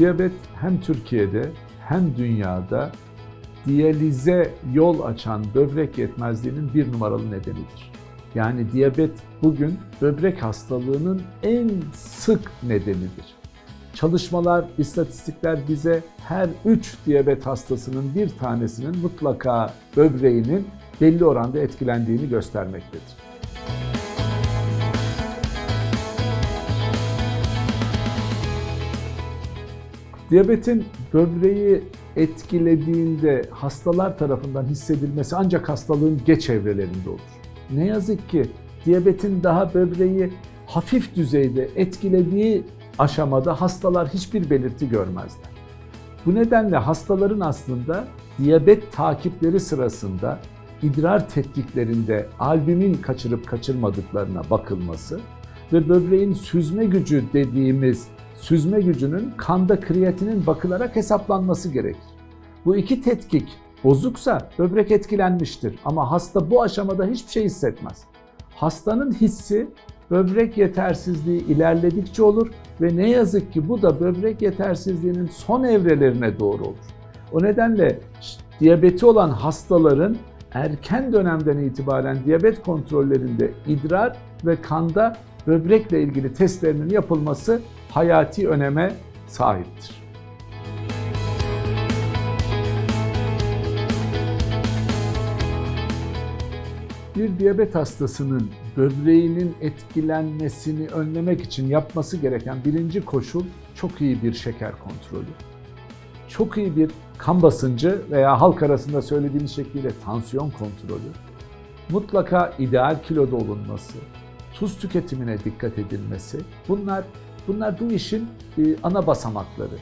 Diyabet hem Türkiye'de hem dünyada diyalize yol açan böbrek yetmezliğinin bir numaralı nedenidir. Yani diyabet bugün böbrek hastalığının en sık nedenidir. Çalışmalar, istatistikler bize her 3 diyabet hastasının bir tanesinin mutlaka böbreğinin belli oranda etkilendiğini göstermektedir. Diyabetin böbreği etkilediğinde hastalar tarafından hissedilmesi ancak hastalığın geç evrelerinde olur. Ne yazık ki diyabetin daha böbreği hafif düzeyde etkilediği aşamada hastalar hiçbir belirti görmezler. Bu nedenle hastaların aslında diyabet takipleri sırasında idrar tetkiklerinde albümin kaçırıp kaçırmadıklarına bakılması ve böbreğin süzme gücü dediğimiz süzme gücünün kanda kreatinin bakılarak hesaplanması gerekir. Bu iki tetkik bozuksa böbrek etkilenmiştir ama hasta bu aşamada hiçbir şey hissetmez. Hastanın hissi böbrek yetersizliği ilerledikçe olur ve ne yazık ki bu da böbrek yetersizliğinin son evrelerine doğru olur. O nedenle diyabeti olan hastaların erken dönemden itibaren diyabet kontrollerinde idrar ve kanda böbrekle ilgili testlerinin yapılması hayati öneme sahiptir. Bir diyabet hastasının böbreğinin etkilenmesini önlemek için yapması gereken birinci koşul çok iyi bir şeker kontrolü. Çok iyi bir kan basıncı veya halk arasında söylediğimiz şekliyle tansiyon kontrolü. Mutlaka ideal kiloda olunması, tuz tüketimine dikkat edilmesi. Bunlar bunlar bu işin e, ana basamakları.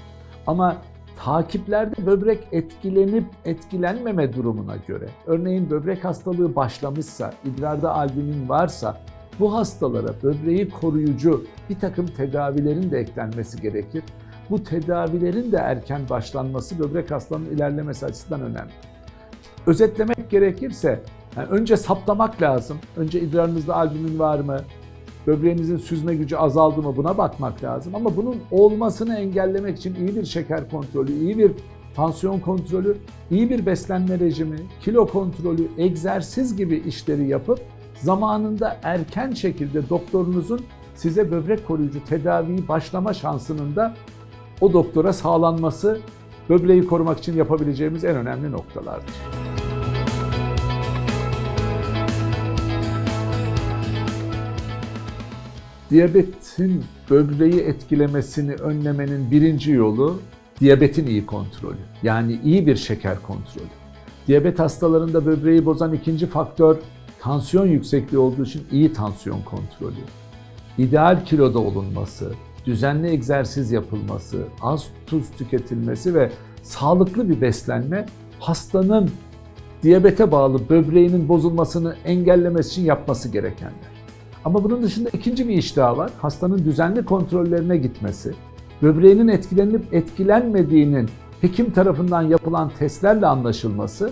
Ama takiplerde böbrek etkilenip etkilenmeme durumuna göre, örneğin böbrek hastalığı başlamışsa, idrarda albümin varsa bu hastalara böbreği koruyucu bir takım tedavilerin de eklenmesi gerekir. Bu tedavilerin de erken başlanması böbrek hastalığının ilerlemesi açısından önemli. Özetlemek gerekirse yani önce saptamak lazım. Önce idrarınızda albümin var mı? Böbreğinizin süzme gücü azaldı mı buna bakmak lazım. Ama bunun olmasını engellemek için iyi bir şeker kontrolü, iyi bir tansiyon kontrolü, iyi bir beslenme rejimi, kilo kontrolü, egzersiz gibi işleri yapıp zamanında erken şekilde doktorunuzun size böbrek koruyucu tedaviyi başlama şansının da o doktora sağlanması böbreği korumak için yapabileceğimiz en önemli noktalardır. Diyabetin böbreği etkilemesini önlemenin birinci yolu diyabetin iyi kontrolü. Yani iyi bir şeker kontrolü. Diyabet hastalarında böbreği bozan ikinci faktör tansiyon yüksekliği olduğu için iyi tansiyon kontrolü. İdeal kiloda olunması, düzenli egzersiz yapılması, az tuz tüketilmesi ve sağlıklı bir beslenme hastanın diyabete bağlı böbreğinin bozulmasını engellemesi için yapması gerekenler. Ama bunun dışında ikinci bir iş var. Hastanın düzenli kontrollerine gitmesi, böbreğinin etkilenip etkilenmediğinin hekim tarafından yapılan testlerle anlaşılması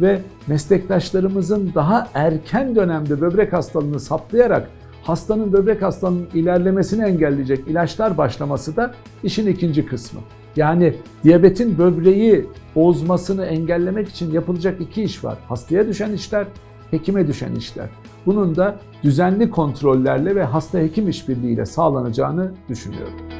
ve meslektaşlarımızın daha erken dönemde böbrek hastalığını saptayarak hastanın böbrek hastalığının ilerlemesini engelleyecek ilaçlar başlaması da işin ikinci kısmı. Yani diyabetin böbreği bozmasını engellemek için yapılacak iki iş var. Hastaya düşen işler, hekime düşen işler. Bunun da düzenli kontrollerle ve hasta hekim işbirliğiyle sağlanacağını düşünüyorum.